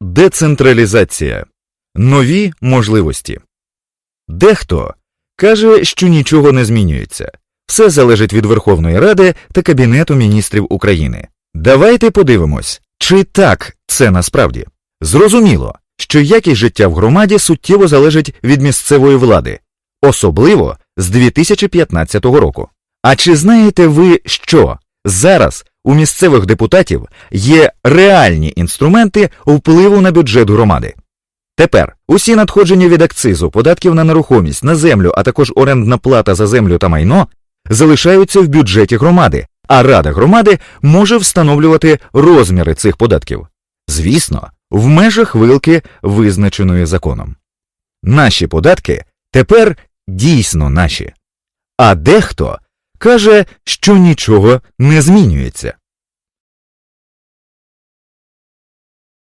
Децентралізація. Нові можливості. Дехто каже, що нічого не змінюється. Все залежить від Верховної Ради та Кабінету міністрів України. Давайте подивимось, чи так це насправді. Зрозуміло, що якість життя в громаді суттєво залежить від місцевої влади, особливо з 2015 року. А чи знаєте ви, що зараз у місцевих депутатів є реальні інструменти впливу на бюджет громади? Тепер усі надходження від акцизу, податків на нерухомість, на землю, а також орендна плата за землю та майно залишаються в бюджеті громади, а рада громади може встановлювати розміри цих податків. Звісно, в межах вилки, визначеної законом. Наші податки тепер дійсно наші. А дехто каже, що нічого не змінюється.